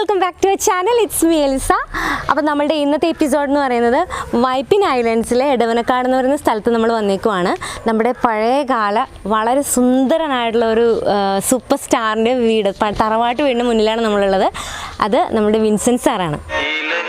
Welcome back to channel it's me Elisa അപ്പോൾ നമ്മുടെ ഇന്നത്തെ എപ്പിസോഡ് എന്ന് പറയുന്നത് വൈപ്പിൻ ഐലൻഡ്സിലെ എടവനക്കാട് എന്ന് പറയുന്ന സ്ഥലത്ത് നമ്മൾ വന്നേക്കുവാണ്. നമ്മുടെ പഴയകാല വളരെ സുന്ദരനായിട്ടുള്ള ഒരു സൂപ്പർ സ്റ്റാറിന്റെ വീട് തറവാട്ട് വീടിന് മുന്നിലാണ് നമ്മളുള്ളത്. അത് നമ്മുടെ വിൻസെന്റ് സാറാണ്. ഇലഞ്ഞിപ്പൂമണമൊഴുകി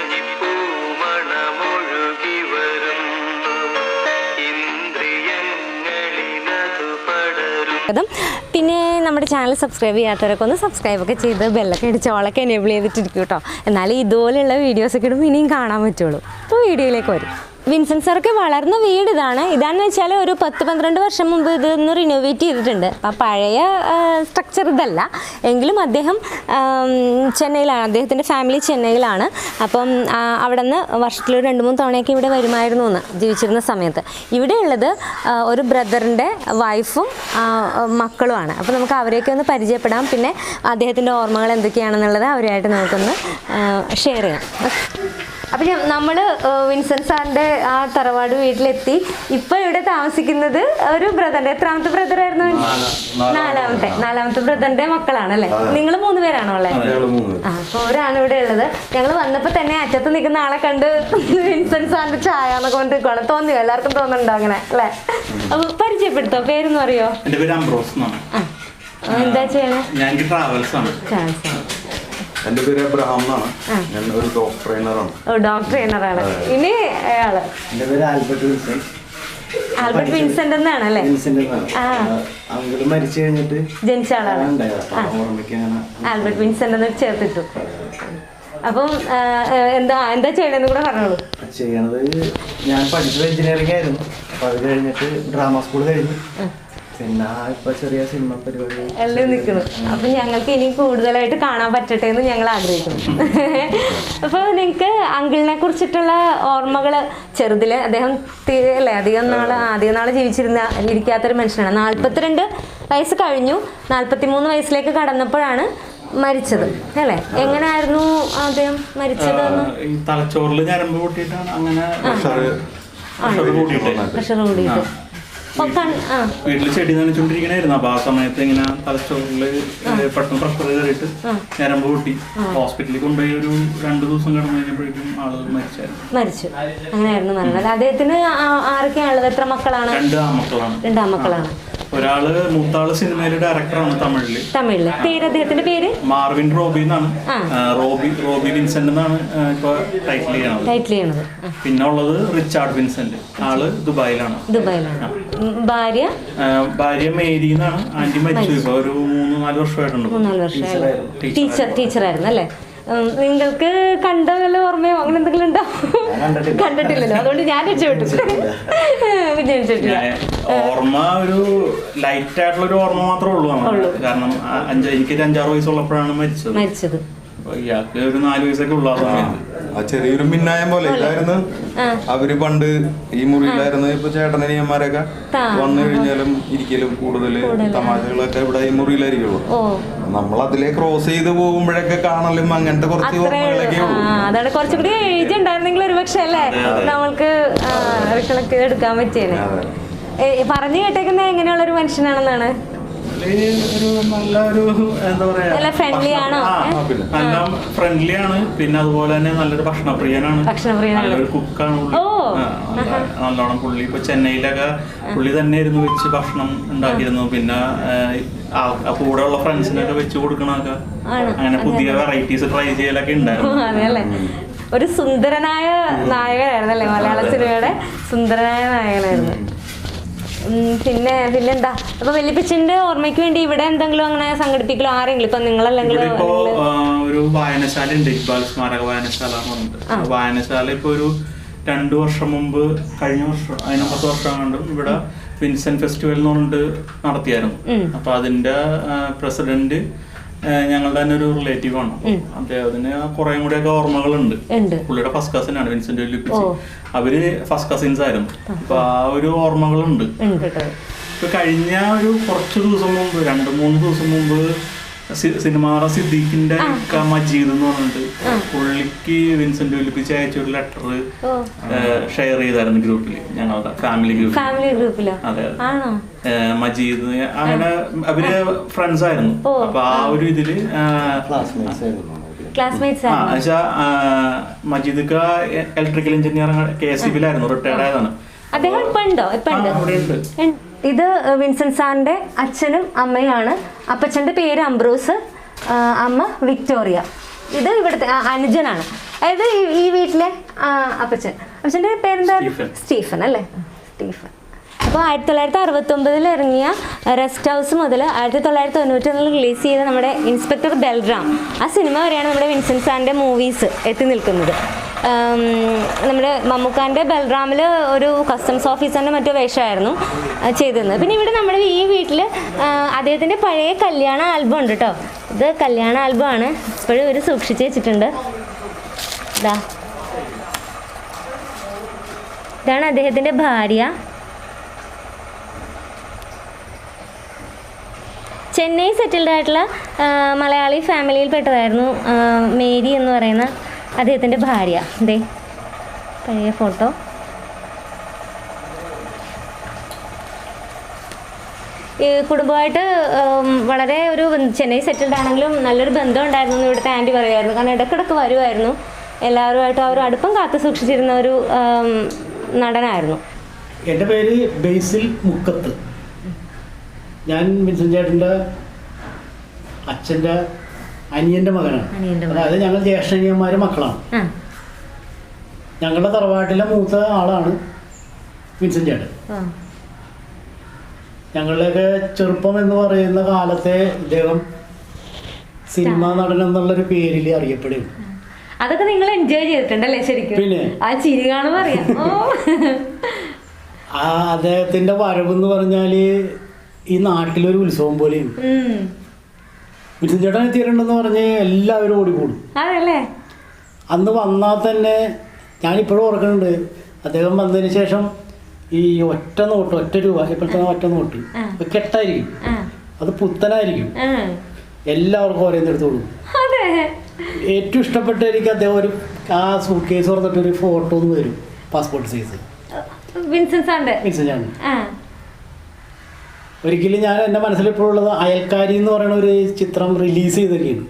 നമ്മുടെ ചാനൽ സബ്സ്ക്രൈബ് ചെയ്യാത്തവരൊക്കെ ഒന്ന് സബ്സ്ക്രൈബ് ഒക്കെ ചെയ്ത് ബെല്ലൊക്കെ അടിച്ച് ഓളൊക്കെ എനേബിൾ ചെയ്തിട്ടിരിക്കും കേട്ടോ എന്നാലും ഇതുപോലെയുള്ള വീഡിയോസൊക്കെ ഇടുമ്പോൾ ഇനിയും കാണാൻ പറ്റുള്ളൂ. അപ്പോൾ വീഡിയോയിലേക്ക് വരും. വിൻസെന്റ് സാറൊക്കെ വളർന്ന വീട് ഇതാണ് ഇതാണെന്ന് വെച്ചാൽ ഒരു പത്ത് പന്ത്രണ്ട് വർഷം മുമ്പ് ഇതൊന്ന് റിനോവേറ്റ് ചെയ്തിട്ടുണ്ട്. അപ്പം പഴയ സ്ട്രക്ചർ ഇതല്ല. എങ്കിലും അദ്ദേഹം ചെന്നൈയിലാണ്. അദ്ദേഹത്തിന്റെ ഫാമിലി ചെന്നൈയിലാണ്. അപ്പം അവിടെ നിന്ന് വർഷത്തിൽ രണ്ട് മൂന്ന് തവണയൊക്കെ ഇവിടെ വരുമായിരുന്നു എന്ന് ജീവിച്ചിരുന്ന സമയത്ത്. ഇവിടെയുള്ളത് ഒരു ബ്രദറിന്റെ വൈഫും മക്കളുമാണ്. അപ്പോൾ നമുക്ക് അവരെയൊക്കെ ഒന്ന് പരിചയപ്പെടാം. പിന്നെ അദ്ദേഹത്തിന്റെ ഓർമ്മകൾ എന്തൊക്കെയാണെന്നുള്ളത് അവരുമായിട്ട് നമുക്കൊന്ന് ഷെയർ ചെയ്യാം. അപ്പം നമ്മൾ വിൻസെന്റ് സാറിന്റെ ആ തറവാട് വീട്ടിലെത്തി. ഇപ്പൊ ഇവിടെ താമസിക്കുന്നത് ഒരു ബ്രദറിന്റെ എത്രാമത്തെ ബ്രദറായിരുന്നു നാലാമത്തെ നാലാമത്തെ. ബ്രദറിന്റെ മക്കളാണല്ലേ നിങ്ങൾ മൂന്ന് പേരാണോ ഉള്ളത് ആ അപ്പോൾ ഒരാണ് ഇവിടെ ഉള്ളത്. ഞങ്ങൾ വന്നപ്പോൾ തന്നെ അറ്റത്ത് നിൽക്കുന്ന ആളെ കണ്ട് വിൻസെന്റ് സാറിന്റെ ചായ എന്നൊക്കെ കൊണ്ട് നിൽക്കുകയാണ് തോന്നിയോ? എല്ലാവർക്കും തോന്നുന്നുണ്ടോ അങ്ങനെ? അല്ലേ? അപ്പൊ പരിചയപ്പെടുത്തോ. പേരൊന്നും അറിയോ? എന്റെ പേര് അംബ്രോസ് എന്നാണ്. എന്താ ചെയ്യണേ? ഞാൻ ട്രാവൽസ് ആണ്. ട്രാവൽസ് ആണ്. എന്റെ പേര് അബ്രഹാം എന്നാണ്. ഞാൻ ഒരു ഡോക്ടർ ട്രെയിനറാണ് ഡോക്ടർ ട്രെയിനറാണ് ഇനി അയാൾ? എന്റെ പേര് ആൽബർട്ട് വിൻസെന്റ് ആൽബർട്ട് വിൻസെന്റ് എന്നാണ് അല്ലേ? ആ. അങ്കിൾ മരിച്ചു കഴിഞ്ഞിട്ട് ജനിച്ച ആളാണ്. ആൽബർട്ട് വിൻസെന്റ് എന്ന് ചേർത്തിട്ടു. അപ്പം എന്താ എന്താ ചെയ്യണമെന്ന് കൂടെ പറഞ്ഞോളൂ. ചെയ്യണത് ഞാൻ പഠിച്ചത് എഞ്ചിനീയറിംഗ് ആയിരുന്നു. അപ്പൊ അത് കഴിഞ്ഞിട്ട് ഡ്രാമ സ്കൂൾ കഴിഞ്ഞു. പിന്നെ ഇപ്പൊ ചെറിയ സിനിമ പരിപാടി. എല്ലാം നിൽക്കുന്നു. അപ്പൊ ഞങ്ങൾക്ക് ഇനി കൂടുതലായിട്ട് കാണാൻ പറ്റട്ടെ എന്ന് ഞങ്ങൾ ആഗ്രഹിക്കുന്നു. അപ്പൊ നിങ്ങൾക്ക് അങ്കിളിനെ കുറിച്ചിട്ടുള്ള ഓർമ്മകൾ ചെറുതിൽ അദ്ദേഹം തീരല്ലേ അല്ലേ അധികം നാൾ അധികം നാൾ ജീവിച്ചിരുന്ന ഇരിക്കാത്തൊരു മനുഷ്യനാണ്. നാല്പത്തിരണ്ട് വയസ്സ് കഴിഞ്ഞു. നാല്പത്തി മൂന്ന് വയസ്സിലേക്ക് കടന്നപ്പോഴാണ് മരിച്ചത്. അല്ലേ? എങ്ങനെയായിരുന്നു അദ്ദേഹം മരിച്ചത് തലച്ചോറിൽ ഞരമ്പ് പൊട്ടിയിട്ടാണ് അങ്ങനെ പ്രഷർ കൂടിയിട്ട്. വീട്ടിൽ ചെടി നനച്ചോണ്ടിരിക്കണായിരുന്നു അപ്പൊ ആ സമയത്ത് ഇങ്ങനെ തലച്ചോറിൽ പെട്ടെന്ന് പ്രഷർ കയറിയിട്ട് ഞരമ്പ് പൊട്ടി. ഹോസ്പിറ്റലിൽ കൊണ്ടുപോയി ഒരു രണ്ടു ദിവസം കടന്നു കഴിഞ്ഞപ്പോഴേക്കും ആൾ മരിച്ചായിരുന്നു. മരിച്ചു. അങ്ങനെയായിരുന്നു നല്ലത്. അദ്ദേഹത്തിന് ആരൊക്കെയാണുള്ളത് എത്ര മക്കളാണ്? രണ്ട് രണ്ടാമക്കളാണ് രണ്ടാം മക്കളാണ് ഒരാൾ മൂത്താൾ സിനിമയിലെ ഡയറക്ടറാണ് തമിഴിൽ. തമിഴിൽ. പേര് അദ്ദേഹത്തിന്റെ പേര്? മാർവിൻ റോബി എന്നാണ്. റോബി റോബി വിൻസെന്റ് എന്നാണ് ഇപ്പൊ ടൈറ്റിൽ ചെയ്യണത്. ടൈറ്റിൽ ചെയ്യണത്. പിന്നെ ഉള്ളത് റിച്ചാർഡ് വിൻസെന്റ്. ആൾ ദുബായിലാണ്. ദുബായിലാണ്. ഭാര്യ? ഭാര്യ മേരി എന്നാണ്. ആന്റി മരിച്ചു. ഇപ്പൊ ഒരു മൂന്ന് നാല് വർഷമായിട്ടുണ്ട്. ടീച്ചർ. ടീച്ചറായിരുന്നു അല്ലേ? നിങ്ങൾക്ക് കണ്ട വല്ല ഓർമ്മയോ? അങ്ങനെ എന്തെങ്കിലും ഉണ്ടോ? കണ്ടിട്ടില്ലല്ലോ. അതുകൊണ്ട് ഞാൻ രക്ഷപ്പെട്ടു. ഓർമ്മ ഒരു ലൈറ്റ് ആയിട്ടുള്ള ഒരു ഓർമ്മ മാത്രമേ ഉള്ളൂ കാരണം എനിക്ക് അഞ്ചാറ് വയസ്സുള്ളപ്പോഴാണ് മരിച്ചത്. മരിച്ചത്. ഇയാൾക്ക് ഒരു നാല് വയസ്സൊക്കെ ഉള്ള ആ സമയത്ത്. ആ ചെറിയൊരു മിന്നായം പോലെ ഇല്ലായിരുന്നു അവർ പണ്ട് ഈ മുറിയിലായിരുന്നു ഇപ്പൊ ചേട്ടനിയന്മാരൊക്കെ. വന്നു കഴിഞ്ഞാലും ഇരിക്കലും കൂടുതൽ തമാശകളൊക്കെ ഇവിടെ ഈ മുറിയിലായിരിക്കുള്ളൂ. നമ്മൾ അതിലെ ക്രോസ് ചെയ്ത് പോകുമ്പോഴൊക്കെ കാണലും അങ്ങനത്തെ കുറച്ച് അതാണ് കുറച്ചുകൂടി ഏജ് ഉണ്ടായിരുന്നെങ്കിൽ ഒരു പക്ഷേ അല്ലേ നമ്മൾക്ക് എടുക്കാൻ പറ്റിയേനെ. പറഞ്ഞു കേട്ടേക്കുന്ന എങ്ങനെയുള്ള ഒരു മനുഷ്യനാണെന്നാണ്? പുള്ളി ഒരു നല്ല ഒരു എന്താ പറയാ നല്ല ആണോ? ഫ്രണ്ട്ലി ആണ്. പിന്നെ അതുപോലെ തന്നെ നല്ലൊരു ഭക്ഷണപ്രിയനാണ്. നല്ലൊരു കുക്കാണ് പുള്ളി. നല്ലോണം പുള്ളി. ഇപ്പൊ ചെന്നൈയിലൊക്കെ പുള്ളി തന്നെ ഇരുന്ന് വെച്ച് ഭക്ഷണം ഉണ്ടാക്കിയിരുന്നു പിന്നെ കൂടെ ഉള്ള ഫ്രണ്ട്സിനൊക്കെ വെച്ച് കൊടുക്കണൊക്കെ. അങ്ങനെ പുതിയ വെറൈറ്റീസ് ട്രൈ ചെയ്യലൊക്കെ ഉണ്ടായിരുന്നു. ഒരു സുന്ദരനായ നായകനായിരുന്നു അല്ലേ മലയാള സിനിമയുടെ സുന്ദരനായ നായകനായിരുന്നു. പിന്നെ പിന്നെന്താ അപ്പൊ വല്യപ്പച്ചന്റെ ഓർമ്മയ്ക്ക് വേണ്ടി ഇവിടെ എന്തെങ്കിലും അങ്ങനെ സംഘടിപ്പിക്കലോ ആരെങ്കിലും? ഇപ്പൊ നിങ്ങളല്ലെങ്കിലും ഒരു വായനശാല ഉണ്ട് ഇക്ബാൽ സ്മാരക വായനശാല വായനശാല ഇപ്പൊ ഒരു രണ്ടു വർഷം മുമ്പ് കഴിഞ്ഞ വർഷം അതിന് പത്ത് വർഷം കണ്ടും ഇവിടെ വിൻസെന്റ് ഫെസ്റ്റിവൽ എന്ന് പറഞ്ഞിട്ട് നടത്തിയായിരുന്നു. അപ്പൊ അതിന്റെ പ്രസിഡന്റ് ഞങ്ങളുടെ തന്നെ ഒരു റിലേറ്റീവ് ആണ്. അദ്ദേഹത്തിന് കുറെ കൂടെ ഒക്കെ ഓർമ്മകളുണ്ട്. ഉണ്ട്. പുള്ളിയുടെ ഫസ്റ്റ് കസിൻ ആണ് വിൻസെന്റ് ലിപ്പിച്ച് അവർ ഫസ്റ്റ് കസിൻസ് ആയിരുന്നു. അപ്പൊ ആ ഒരു ഓർമ്മകളുണ്ട്. ഇപ്പൊ കഴിഞ്ഞ ഒരു കുറച്ച് ദിവസം മുമ്പ് രണ്ട് മൂന്ന് ദിവസം മുമ്പ് സി- സിനിമാറ സിദ്ദീഖിന്റെ മജീദ് എന്ന് പറഞ്ഞിട്ട് പുള്ളിക്ക് വിൻസെന്റ് ഒലിപ്പിച്ച് അയച്ച ഒരു ലെറ്റർ ഷെയർ ചെയ്തായിരുന്നു ഗ്രൂപ്പിൽ ഞങ്ങളുടെ ഫാമിലി ഗ്രൂപ്പിൽ ഫാമിലി ഗ്രൂപ്പിലോ അതെ അതെ. ആണോ? മജീദ് അങ്ങനെ അവർ ഫ്രണ്ട്സ് ആയിരുന്നു. അപ്പൊ ആ ഒരു ഇതിൽ classmates Majeed electrical engineer K S C ബിയിലായിരുന്നു retired ആയതാണ്. അദ്ദേഹം ഇപ്പൊ ഉണ്ടോ? ഇപ്പൊ ഉണ്ട്. ഇത് വിൻസെന്റ് സാറിന്റെ അച്ഛനും അമ്മയാണ് അപ്പച്ചന്റെ പേര് അംബ്രൂസ് അമ്മ വിക്ടോറിയ. ഇത് ഇവിടുത്തെ അനുജനാണ്. അതായത് ഈ- വീട്ടിലെ അപ്പച്ചൻ. അപ്പച്ചന്റെ പേരെന്താ. സ്റ്റീഫൻ അല്ലേ? സ്റ്റീഫൻ. അപ്പോൾ ആയിരത്തി തൊള്ളായിരത്തി അറുപത്തി ഒമ്പതിൽ ഇറങ്ങിയ റെസ്റ്റ് ഹൗസ് മുതൽ ആയിരത്തി തൊള്ളായിരത്തി തൊണ്ണൂറ്റൊന്നിൽ റിലീസ് ചെയ്ത നമ്മുടെ ഇൻസ്പെക്ടർ ബൽറാം ആ സിനിമ വരെയാണ് നമ്മുടെ വിൻസെൻസ് സാറിന്റെ മൂവീസ് എത്തി നിൽക്കുന്നത്. നമ്മുടെ മമ്മൂക്കാന്റെ ബൽറാമിൽ ഒരു കസ്റ്റംസ് ഓഫീസറിന്റെ മറ്റു വേഷമായിരുന്നു ചെയ്തിരുന്നത്. പിന്നെ ഇവിടെ നമ്മുടെ ഈ വീട്ടിൽ അദ്ദേഹത്തിന്റെ പഴയ കല്യാണ ആൽബം ഉണ്ട് കേട്ടോ ഇത് കല്യാണ ആൽബമാണ്. ഇപ്പോഴും ഒരു സൂക്ഷിച്ച് വെച്ചിട്ടുണ്ട്. ഇതാ ഇതാണ് അദ്ദേഹത്തിന്റെ ഭാര്യ. ചെന്നൈ സെറ്റിൽഡ് ആയിട്ടുള്ള മലയാളി ഫാമിലിയിൽ പെട്ടതായിരുന്നു മേരി എന്ന് പറയുന്ന അദ്ദേഹത്തിന്റെ ഭാര്യ. ദേ പഴയ ഫോട്ടോ ഈ കുടുംബമായിട്ട് വളരെ ഒരു ചെന്നൈ സെറ്റിൽഡ് ആണെങ്കിലും നല്ലൊരു ബന്ധം ഉണ്ടായിരുന്നു എന്ന് ഇവിടുത്തെ ആന്റി പറയുമായിരുന്നു. കാരണം ഇടയ്ക്കിടയ്ക്ക് വരുമായിരുന്നു. എല്ലാവരുമായിട്ട് അവർ അടുപ്പം കാത്തു സൂക്ഷിച്ചിരുന്ന ഒരു നടനായിരുന്നു. എന്റെ പേര് ബേസിൽ മുക്കത്ത്. ഞാൻ വിൻസൻ ചേട്ടന്റെ അച്ഛന്റെ അനിയന്റെ മകനാണ്. അതായത് ഞങ്ങൾ ജ്യേഷ്ഠനിയന്മാരെ മക്കളാണ്. ഞങ്ങളുടെ തറവാട്ടിലെ മൂത്ത ആളാണ് വിൻസൻ ചേട്ടൻ. ഞങ്ങളുടെയൊക്കെ ചെറുപ്പം എന്ന് പറയുന്ന കാലത്തെ ഇദ്ദേഹം സിനിമ നടൻ എന്നുള്ളൊരു പേരിൽ അറിയപ്പെടും. അതൊക്കെ നിങ്ങൾ എൻജോയ് ചെയ്തിട്ടുണ്ടല്ലേ ശരിക്കും? പിന്നെ? ആ ചിരി കാണുമ്പോ അറിയാം. ആ അദ്ദേഹത്തിന്റെ വരവെന്ന് പറഞ്ഞാൽ ഈ നാട്ടിലൊരു ഉത്സവം പോലെയും ചേട്ടൻ എത്തിയിട്ടുണ്ടെന്ന് പറഞ്ഞ് എല്ലാവരും ഓടിക്കൂടും. അതല്ലേ അന്ന് വന്നാൽ തന്നെ ഞാനിപ്പോഴും ഓർക്കുന്നുണ്ട്. അദ്ദേഹം വന്നതിന് ശേഷം ഈ ഒറ്റ നോട്ട് ഒറ്റ രൂപ ഇപ്പോഴത്തെ ഒറ്റ നോട്ട് കെട്ടായിരിക്കും അത് പുത്തനായിരിക്കും. എല്ലാവർക്കും ഓരോന്നെടുത്ത് കൊടുക്കും ഏറ്റവും ഇഷ്ടപ്പെട്ട എനിക്ക് അദ്ദേഹം ഒരു ആ സൂട്ട് കേസ് തുറന്നിട്ട് ഒരു ഫോട്ടോ ഒന്ന് വരും. പാസ്പോർട്ട് സൈസ് വിൻസെന്റ് ആ. ഒരിക്കലും ഞാൻ എന്റെ മനസ്സിൽ ഇപ്പോഴുള്ളത് അയൽക്കാരി എന്ന് പറയുന്ന ഒരു ചിത്രം റിലീസ് ചെയ്തൊക്കെയാണ്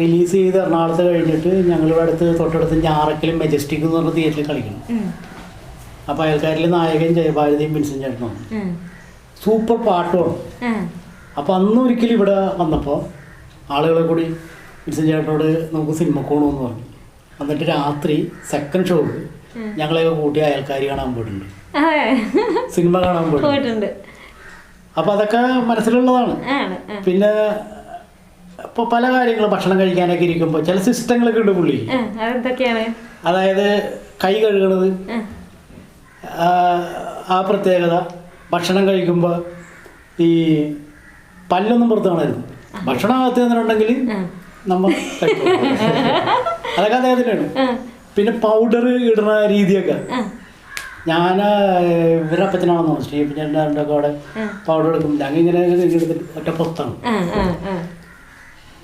റിലീസ് ചെയ്ത് എറണാകുളത്ത് കഴിഞ്ഞിട്ട് ഞങ്ങളിവിടെ അടുത്ത് തൊട്ടടുത്ത് ഞാറക്കലും മെജസ്റ്റിക് എന്ന് പറഞ്ഞ തിയേറ്ററിൽ കളിക്കണം. അപ്പൊ അപ്പോൾ അയൽക്കാരിലെ നായകൻ ജയഭാരതിയും വിൻസൻ ചേട്ടനും സൂപ്പർ പാട്ടുമാണ് അപ്പൊ അപ്പോൾ അന്ന് ഒരിക്കലും ഇവിടെ വന്നപ്പോൾ ആളുകളെ കൂടി വിൻസൻ ചേട്ടനോട് നമുക്ക് സിനിമ പോകണമെന്ന് പറഞ്ഞു. എന്നിട്ട് രാത്രി സെക്കൻഡ് ഷോക്ക് ഞങ്ങളെയൊക്കെ കൂട്ടി അയൽക്കാരി കാണാൻ പോയിട്ടുണ്ട്. സിനിമ കാണാൻ പോയിട്ടുണ്ട്. അപ്പോൾ അതൊക്കെ മനസ്സിലുള്ളതാണ്. പിന്നെ ഇപ്പൊ പല കാര്യങ്ങളും ഭക്ഷണം കഴിക്കാനൊക്കെ ഇരിക്കുമ്പോൾ ചില സിസ്റ്റങ്ങളൊക്കെ ഉണ്ട് പുള്ളി. അതായത് കൈ കഴുകണത് ആ. പ്രത്യേകത ഭക്ഷണം കഴിക്കുമ്പോൾ ഈ പല്ലൊന്നും പുറത്ത് കാണരുത്. ഭക്ഷണം അകത്ത് തന്നിട്ടുണ്ടെങ്കിൽ നമ്മൾ അതൊക്കെ അദ്ദേഹത്തിനാണ്. പിന്നെ പൗഡർ ഇടുന്ന രീതിയൊക്കെ. ഞാൻ ഇവരുടെ അപ്പച്ചനാണെന്ന് തോന്നുന്നു സ്റ്റീഫൻ ചേട്ടന്റെ അവിടെ പൗഡർ എടുക്കും ഞങ്ങൾ ഇങ്ങനെ എടുത്തിട്ട് ഒറ്റ പൊത്താണ്.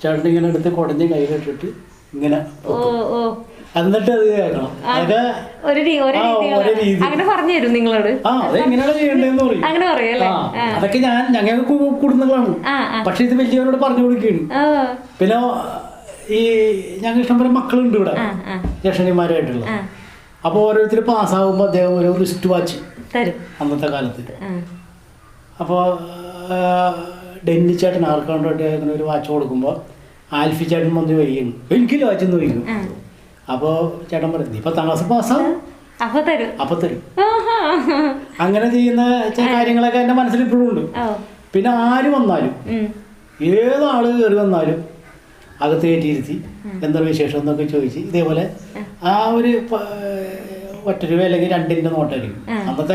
ചേട്ടൻ ഇങ്ങനെ എടുത്ത് കുടഞ്ഞ് കയ്യിലിട്ടിട്ട് ഇങ്ങനെ ഓ ഓ. എന്നിട്ട് അത് കേൾക്കണം. അതൊക്കെ ഞാൻ ഞങ്ങൾക്ക് കുടുംബങ്ങളാണ്. പക്ഷെ ഇത് വലിയവരോട് പറഞ്ഞു കൊടുക്കുകയാണ്. പിന്നെ ഈ ഞങ്ങൾ ഇഷ്ടംപോലെ മക്കളുണ്ട് ഇവിടെ. ജക്ഷണിമാരായിട്ടുള്ള. അപ്പോൾ ഓരോരുത്തർ പാസ്സാകുമ്പോൾ അദ്ദേഹം ഒരു റിസ്റ്റ് വാച്ച് തരും. അന്നത്തെ കാലത്ത്. അപ്പോ അപ്പോൾ ഡെന്നി ചേട്ടൻ ആർക്കാണ്ട് അങ്ങനെ ഒരു വാച്ച് കൊടുക്കുമ്പോൾ ആൽഫി ചേട്ടൻ വന്ന് വയ്യും എനിക്കില്ല വാച്ച് എന്ന് വയ്ക്കും. അപ്പോൾ ചേട്ടൻ പറയും നീ പത്താം ക്ലാസ് പാസ്സാവും. അപ്പൊ തരും. അപ്പം തരും. അങ്ങനെ ചെയ്യുന്ന ചില കാര്യങ്ങളൊക്കെ എന്റെ മനസ്സിൽ ഇപ്പോഴും ഉണ്ട്. പിന്നെ ആര് വന്നാലും ഏതാൾ കയറി വന്നാലും അകത്ത് കയറ്റിയിരുത്തി. എന്താണ് വിശേഷം എന്നൊക്കെ ചോദിച്ച് ഇതേപോലെ ആ. ഒരു ഒറ്റ രൂപ അല്ലെങ്കിൽ രണ്ടിന്റെ നോട്ടായിരിക്കും. അന്നത്തെ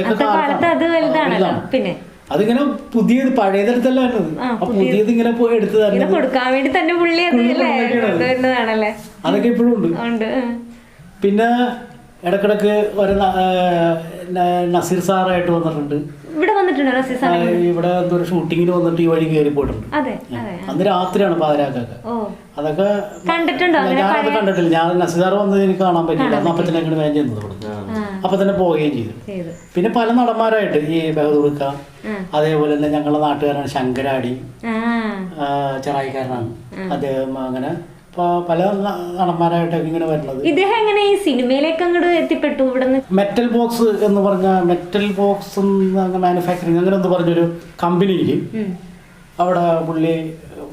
അതിങ്ങനെ പുതിയത് പഴയതെടുത്തല്ല വരുന്നത് ആ, പുതിയത്. ഇങ്ങനെ പോയി എടുത്ത്. കൊണ്ടുവരുന്നതാണല്ലേ? അതൊക്കെ ഇപ്പോഴും ഉണ്ട്. പിന്നെ ഇടക്കിടക്ക് ഒരു നസീർ സാറായിട്ട് വന്നിട്ടുണ്ട്. വന്നിട്ടുണ്ടോ ഇവിടെ എന്തോ ഒരു ഷൂട്ടിങ്ങിന് വന്നിട്ട് ഈ വഴി കയറി പോയിട്ടുണ്ട്. അതെ അതെ. അന്ന് രാത്രിയാണ് പാതിരാക്കൊക്കെ അതൊക്കെ കണ്ടിട്ടുണ്ടോ? അങ്ങനെ ഞാനത് കണ്ടിട്ടില്ല. ഞാൻ നസീർ വന്നത് എനിക്ക് കാണാൻ പറ്റില്ല അന്ന് അപ്പച്ചനെ വേഗം ചെന്നത് ആ. അപ്പൊ തന്നെ പോവുകയും ചെയ്തു. ചെയ്തു. പിന്നെ പല നടന്മാരായിട്ട് ഈ ബഹദൂർക്ക. അതേപോലെ തന്നെ ഞങ്ങളുടെ നാട്ടുകാരാണ് ശങ്കരാടി ചെറായിക്കാരനാണ്. അദ്ദേഹം അങ്ങനെ പല നടന്മാരായിട്ടൊക്കെ ഇങ്ങനെ വരുന്നത്. ഇദ്ദേഹം എങ്ങനെ ഈ സിനിമയിലേക്ക് അങ്ങോട്ട് എത്തിപ്പെട്ടു? ഇവിടുന്ന് മെറ്റൽ ബോക്സ് എന്ന് പറഞ്ഞ മെറ്റൽ ബോക്സ് മാനുഫാക്ചറിങ് അങ്ങനെ എന്ന് പറഞ്ഞൊരു കമ്പനിയിൽ അവിടെ പുള്ളി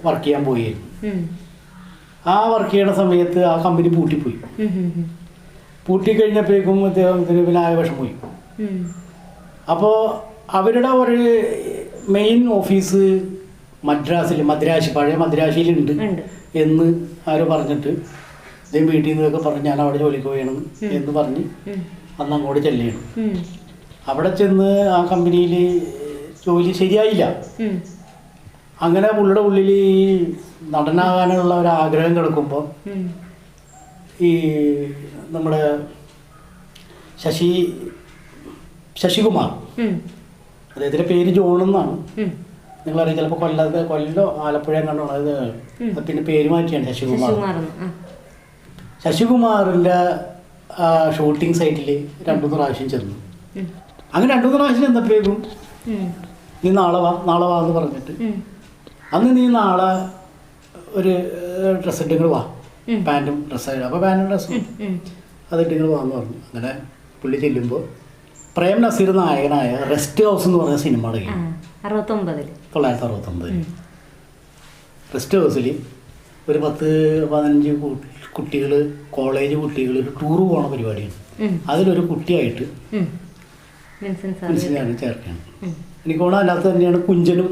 വർക്ക് ചെയ്യാൻ പോയി ആ വർക്ക് ചെയ്യണ സമയത്ത് ആ കമ്പനി പൂട്ടിപ്പോയി. പൂട്ടി കഴിഞ്ഞപ്പോഴേക്കും അദ്ദേഹത്തിന് പിന്നെ ആയവശം പോയി അപ്പോൾ അവരുടെ ഒരു മെയിൻ ഓഫീസ് മദ്രാസിൽ മദ്രാശി പഴയ മദ്രാശിയിലുണ്ട്. എന്ന് ആരോ പറഞ്ഞിട്ട് ഇതേ വീട്ടിൽ നിന്നൊക്കെ പറഞ്ഞ് ഞാൻ അവിടെ ജോലിക്ക് പോയണം എന്ന് പറഞ്ഞ് അന്ന് അങ്ങോട്ട് ചെല്ലണം അവിടെ ചെന്ന് ആ കമ്പനിയിൽ ജോലി ശരിയായില്ല. അങ്ങനെ പുള്ളിയുടെ ഉള്ളിൽ ഈ നടനാകാനുള്ള ഒരു ആഗ്രഹം കിടക്കുമ്പോൾ ഈ നമ്മുടെ ശശി ശശികുമാർ. അദ്ദേഹത്തിന്റെ പേര് ജോൺ എന്നാണ്. നിങ്ങളറിയാം ചിലപ്പോൾ കൊല്ലത്ത് കൊല്ലോ ആലപ്പുഴ കണ്ടോ അത് അത് പിന്നെ പേര് മാറ്റിയാണ് ശശികുമാർ. ശശികുമാറിന്റെ ഷൂട്ടിംഗ് സൈറ്റിൽ രണ്ടു മൂന്ന് പ്രാവശ്യം ചെന്നു. അങ്ങനെ രണ്ടു മൂന്ന് പ്രാവശ്യം ചെന്നപ്പോഴേക്കും നീ നാളെ വാ നാളെ വാ എന്ന് പറഞ്ഞിട്ട്. അന്ന് നീ നാളെ ഒരു ഡ്രസ്സ് ഇട്ടിങ്ങൾ വാ. പാന്റും ഡ്രസ്സായിട്ട് അപ്പോൾ പാന്റും ഡ്രസ്സും അതിട്ടിങ്ങൾ വാന്ന് പറഞ്ഞു. അങ്ങനെ പുള്ളി ചെല്ലുമ്പോൾ പ്രേം നസീർ നായകനായ റെസ്റ്റ് ഹൗസ് എന്ന് പറഞ്ഞ സിനിമ അറുപത്തൊമ്പതിൽ തൊള്ളായിരത്തി അറുപത്തൊമ്പതിൽ റെസ്റ്റ് ഹൗസിൽ ഒരു പത്ത് പതിനഞ്ച് കുട്ടികൾ കോളേജ് കുട്ടികൾ ഒരു ടൂർ പോണ പരിപാടിയാണ്. അതിലൊരു കുട്ടിയായിട്ട് മനസ്സിലാണ് ചേർക്കുകയാണ്. എനിക്ക് തോന്നുന്നു അതിനകത്ത് തന്നെയാണ് കുഞ്ചനും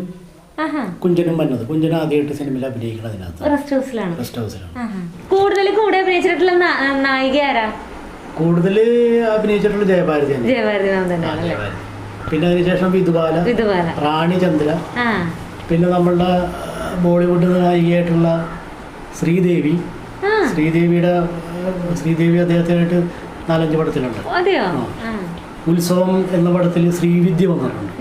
കുഞ്ചനും വന്നത്. കുഞ്ചൻ ആദ്യമായിട്ട് സിനിമയിൽ അഭിനയിക്കണം അതിനകത്ത്. റെസ്റ്റ് ഹൗസിലാണ് റെസ്റ്റ് ഹൗസിലാണ് കൂടുതൽ കൂടെ അഭിനയിച്ചിട്ടുള്ള നായിക ആരാ? കൂടുതൽ അഭിനയിച്ചിട്ടുള്ള ജയഭാരതി ജയഭാരതി. പിന്നെ അതിനുശേഷം വിധുബാല വിധുബാല. റാണി ചന്ദ്ര പിന്നെ നമ്മളുടെ ബോളിവുഡ് നായികയായിട്ടുള്ള ശ്രീദേവി. ശ്രീദേവിയുടെ ശ്രീദേവി അദ്ദേഹത്തിനായിട്ട് നാലഞ്ച് പടത്തിലുണ്ട്. ഉത്സവം എന്ന പടത്തിൽ ശ്രീവിദ്യ വന്നിട്ടുണ്ട്.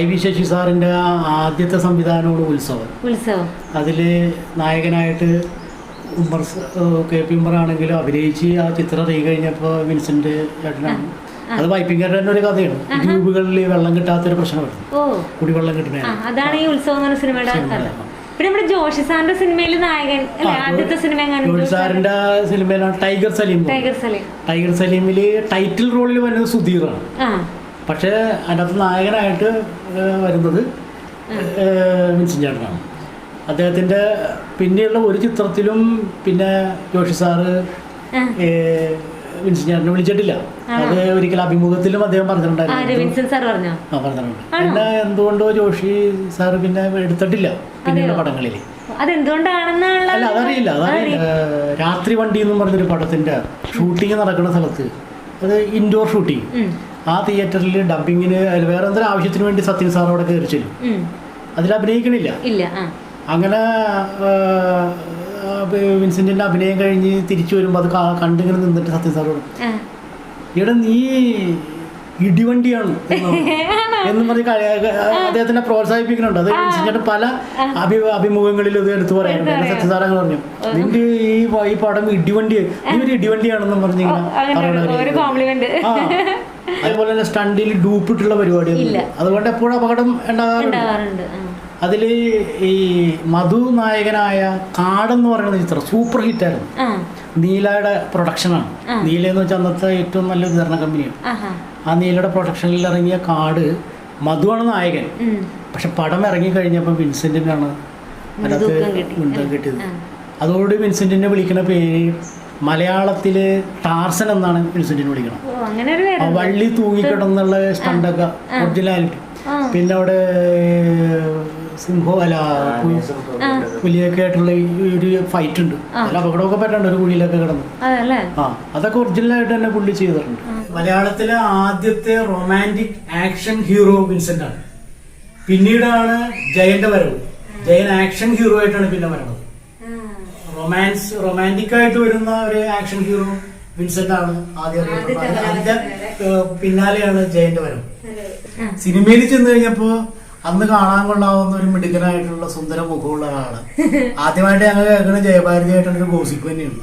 ഐ വി ശശി സാറിന്റെ ആദ്യത്തെ സംവിധാനമാണ് ഉത്സവം. ഉത്സവം. അതിൽ നായകനായിട്ട് ഉമ്മർ കെ പി ഉമ്മറാണെങ്കിലും അഭിനയിച്ച് ആ ചിത്രം തീ കഴിഞ്ഞപ്പോൾ വിൻസെന്റ് ചേട്ടനാണ്. അത് പൈപ്പിംഗ് തന്നെ ഒരു കഥയാണ്. ട്യൂബുകളിൽ വെള്ളം കിട്ടാത്തൊരു പ്രശ്നമാണ്. ഓ. കുടിവെള്ളം കിട്ടുന്ന അതാണ് ഈ ഉത്സവം സിനിമയുടെ പിന്നെ നമ്മുടെ ജോഷി സാറിന്റെ സിനിമയിൽ നായകൻ ആദ്യത്തെ സിനിമ ജോഷി സാറിന്റെ? സിനിമയിലാണ് tiger Saleem tiger Saleem. Tiger സലീമിൽ title റോളിൽ വരുന്നത് സുധീറാണ്. പക്ഷെ അതിനകത്ത് നായകനായിട്ട് വരുന്നത് മിൻസിൻ വിൻസൻ ചേട്ടനാണ്. അദ്ദേഹത്തിന്റെ പിന്നെയുള്ള ഒരു ചിത്രത്തിലും പിന്നെ ജോഷി സാറ് ചേട്ടനെ വിളിച്ചിട്ടില്ല. അത് ഒരിക്കൽ അഭിമുഖത്തിലും അദ്ദേഹം പറഞ്ഞിട്ടുണ്ടായിരുന്നു. സാർ പിന്നെ എന്തുകൊണ്ടോ ജോഷി സാറ് പിന്നെ എടുത്തിട്ടില്ല പിന്നെയുള്ള പടങ്ങളിൽ അല്ല അതറിയില്ല ഏഹ്, രാത്രി വണ്ടി എന്ന് പറഞ്ഞൊരു പടത്തിന്റെ ഷൂട്ടിങ് നടക്കുന്ന സ്ഥലത്ത്. അത് ഇൻഡോർ ഷൂട്ടിങ് ആ തിയേറ്ററിൽ ഡബിങ്ങിന് വേറെ എന്തൊരു ആവശ്യത്തിന് വേണ്ടി സത്യൻ സാർ അവിടെ കയറി ചെല്ലും. അതിൽ അഭിനയിക്കണില്ല. അങ്ങനെ വിൻസെന്റിന്റെ അഭിനയം കഴിഞ്ഞ് തിരിച്ചു വരുമ്പോൾ അത് കണ്ടിങ്ങനെ നിന്നിട്ട് സത്യൻ സാറോട്. ഇവിടെ നീ ഇടിവണ്ടിയാണ്? എന്ന് പറഞ്ഞു. അദ്ദേഹത്തിനെ പ്രോത്സാഹിപ്പിക്കുന്നുണ്ട്. അത് വിൻസെന്റ് പല അഭി അഭിമുഖങ്ങളിലും ഇത് എടുത്തു പറയാറുണ്ട് സാറങ്ങ് പറഞ്ഞു. നിന്റെ ഈ ഈ പടം ഇടിവണ്ടി നീ ഒരു ഇടിവണ്ടിയാണെന്നും പറഞ്ഞ് ഇങ്ങനെ അങ്ങനെ ഒരു- ഒരു പറയണവര് കോംപ്ലിമെന്റ് ആ. അതുപോലെ തന്നെ സ്റ്റണ്ടിൽ ഡൂപ്പിട്ടുള്ള പരിപാടിയൊന്നും അതുകൊണ്ട് എപ്പോഴും അപകടം ഉണ്ടാകാറുണ്ട്. അതിൽ ഈ മധു നായകനായ എന്ന് പറയുന്ന ചിത്രം സൂപ്പർ ഹിറ്റായിരുന്നു ആയിരുന്നു. നീലയുടെ പ്രൊഡക്ഷനാണ് നീല എന്ന് വെച്ചാൽ അന്നത്തെ ഏറ്റവും നല്ല വിതരണ കമ്പനിയാണ് ആ നീലയുടെ പ്രൊഡക്ഷനിൽ ഇറങ്ങിയ കാട് മധുവാണ് നായകൻ. പക്ഷെ പടം ഇറങ്ങി കഴിഞ്ഞപ്പോൾ വിൻസെന്റിനാണ് അതിനകത്ത് കിട്ടിയത്. അതോട് വിൻസെന്റിനെ വിളിക്കുന്ന പേര് മലയാളത്തിൽ ടാർസൻ എന്നാണ് വിൻസെന്റിനെ വിളിക്കണം വള്ളി തൂങ്ങിക്കിടന്നുള്ള സ്റ്റണ്ടൊക്കെ ഒറിജിനാലിറ്റി. പിന്നെ അവിടെ സിംഹോ അല്ല പുലിയൊക്കെ ആയിട്ടുള്ള ഈ ഒരു ഫൈറ്റ് ഉണ്ട്. അല്ല അപകടമൊക്കെ പറ്റാണ്ട് ഒരു കുഴിയിലൊക്കെ കിടന്നു. ആ അതൊക്കെ ഒറിജിനലായിട്ട് തന്നെ പുള്ളി ചെയ്തിട്ടുണ്ട്. മലയാളത്തിലെ ആദ്യത്തെ റൊമാന്റിക് ആക്ഷൻ ഹീറോ വിൻസെന്റ് ആണ്. പിന്നീടാണ് ജയന്റെ വരവ്. ജയൻ ആക്ഷൻ ഹീറോ ആയിട്ടാണ് പിന്നെ വരണത്. റൊമാൻസ് റൊമാന്റിക് ആയിട്ട് വരുന്ന ഒരു ആക്ഷൻ ഹീറോ വിൻസെന്റ് ആണ് ആദ്യം. അതിന്റെ പിന്നാലെയാണ് ജയന്റെ വരവ്. സിനിമയിൽ ചെന്ന് കഴിഞ്ഞപ്പോ അന്ന് കാണാൻ കൊള്ളാവുന്ന ഒരു മിടുക്കനായിട്ടുള്ള സുന്ദര മുഖമുള്ള ആളാണ് ആദ്യമായിട്ട് ഞങ്ങൾ കേൾക്കുന്ന ജയഭാരതിയായിട്ടുള്ള ഒരു ഗോസിപ്പ് തന്നെയാണ്.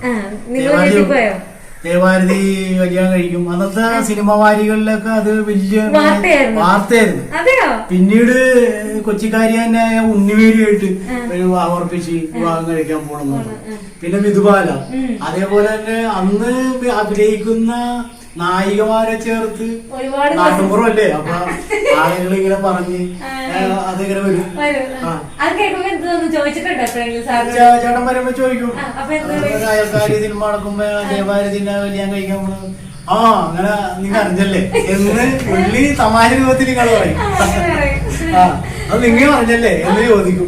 ജയഭാരതി കല്യാണം കഴിക്കും. അന്നത്തെ സിനിമ വാരികളിലൊക്കെ അത് വലിയ വാർത്തയായിരുന്നു. പിന്നീട് കൊച്ചിക്കാരി തന്നെ ഉണ്ണിവേലിയായിട്ട് ഒരു ഉറപ്പിച്ച് വിവാഹം കഴിക്കാൻ പോണെന്നാണ് പിന്നെ വിധുബാല അതേപോലെ തന്നെ അന്ന് അഭിനയിക്കുന്ന നായികമാരെ ചേർത്ത് നാട്ടുമ്പുറം അല്ലേ അപ്പൊ ആളുകൾ ഇങ്ങനെ പറഞ്ഞ് അതിങ്ങനെ വരും? ചേട്ടൻ വരുമ്പോ ചോദിക്കും? അയൽക്കാരി സിനിമ നടക്കുമ്പോ ജയഭാരതിന്റെ കല്യാണം കഴിക്കാൻ പോണത് ആ അങ്ങനെ നിങ്ങൾ അറിഞ്ഞല്ലേ എന്ന് പുള്ളി തമാശ രൂപത്തിൽ നിങ്ങൾ പറയും. ആ അത് നിങ്ങൾ അറിഞ്ഞല്ലേ എന്ന് ചോദിക്കും?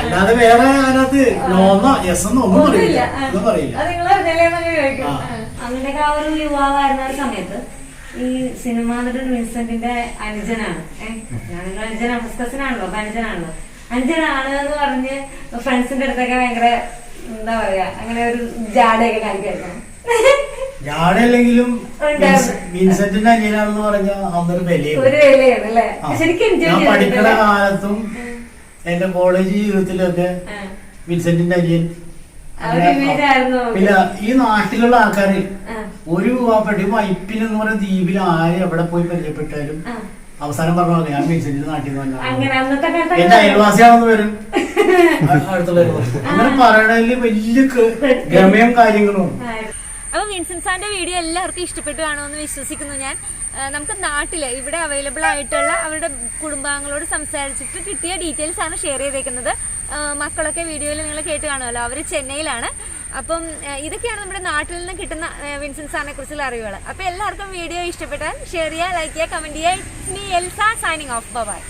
അല്ലാതെ വേറെ അതിനകത്ത് നോന്നോ എസ് എന്നോ ഒന്നും പറയില്ല. ഒന്നും പറയില്ല. അങ്ങനെയൊക്കെ ആ ഒരു യുവാവായിരുന്ന ഒരു സമയത്ത് ഈ സിനിമ നടൻ വിൻസെന്റിന്റെ അനുജനാണ്. ഏഹ് ഞാനുള്ള അനുജനാണ് കസിനാണല്ലോ അപ്പൊ അനുജനാണല്ലോ. അനുജനാണ് എന്ന് പറഞ്ഞ് ഫ്രണ്ട്സിന്റെ അടുത്തൊക്കെ ഭയങ്കര എന്താ പറയാ അങ്ങനെ ഒരു ജാടയൊക്കെ കാണിക്കായിരുന്നു. ഞാനല്ലെങ്കിലും. വിൻസെന്റിന്റെ അനിയനാണെന്ന് പറഞ്ഞ അന്നൊരു വിലയാണ്. പഠിക്കുന്ന കാലത്തും എന്റെ കോളേജ് ജീവിതത്തിലൊക്കെ. വിൻസെന്റിന്റെ അനിയൻ പിന്നെ ഈ നാട്ടിലുള്ള ആൾക്കാര് ഒരു പെട്ടി വൈപ്പിൻ എന്ന് പറയുന്ന ദ്വീപിൽ ആര് എവിടെ പോയി പരിചയപ്പെട്ടാലും അവസാനം പറഞ്ഞു ഞാൻ മീൻസിന്റെ നാട്ടിൽ നിന്ന് വന്നതാണ്. അങ്ങനെ അന്നത്തെ കാലത്ത് എന്റെ അയൽവാസിയാണെന്ന് വരും. അങ്ങനെ പറയണതിൽ വലിയ ഗമയം കാര്യങ്ങളും. അപ്പൊ വിൻസെന്റ് സാറിന്റെ വീഡിയോ എല്ലാവർക്കും ഇഷ്ടപ്പെട്ടു കാണുമെന്ന് വിശ്വസിക്കുന്നു ഞാൻ. നമുക്ക് നാട്ടിൽ ഇവിടെ അവൈലബിൾ ആയിട്ടുള്ള അവരുടെ കുടുംബാംഗങ്ങളോട് സംസാരിച്ചിട്ട് കിട്ടിയ ഡീറ്റെയിൽസ് ആണ് ഷെയർ ചെയ്തേക്കുന്നത്. മക്കളൊക്കെ വീഡിയോയിൽ നിങ്ങൾ കേട്ട് കാണുമല്ലോ അവർ ചെന്നൈയിലാണ്. അപ്പം ഇതൊക്കെയാണ് നമ്മുടെ നാട്ടിൽ നിന്ന് കിട്ടുന്ന വിൻസെൻസ് സാറിനെ കുറിച്ചുള്ള അറിവുകൾ അപ്പോൾ എല്ലാവർക്കും വീഡിയോ ഇഷ്ടപ്പെട്ടാൽ ഷെയർ ചെയ്യുക ലൈക്ക് ചെയ്യുക കമന്റ് ചെയ്യുക. Me Elsa signing off bye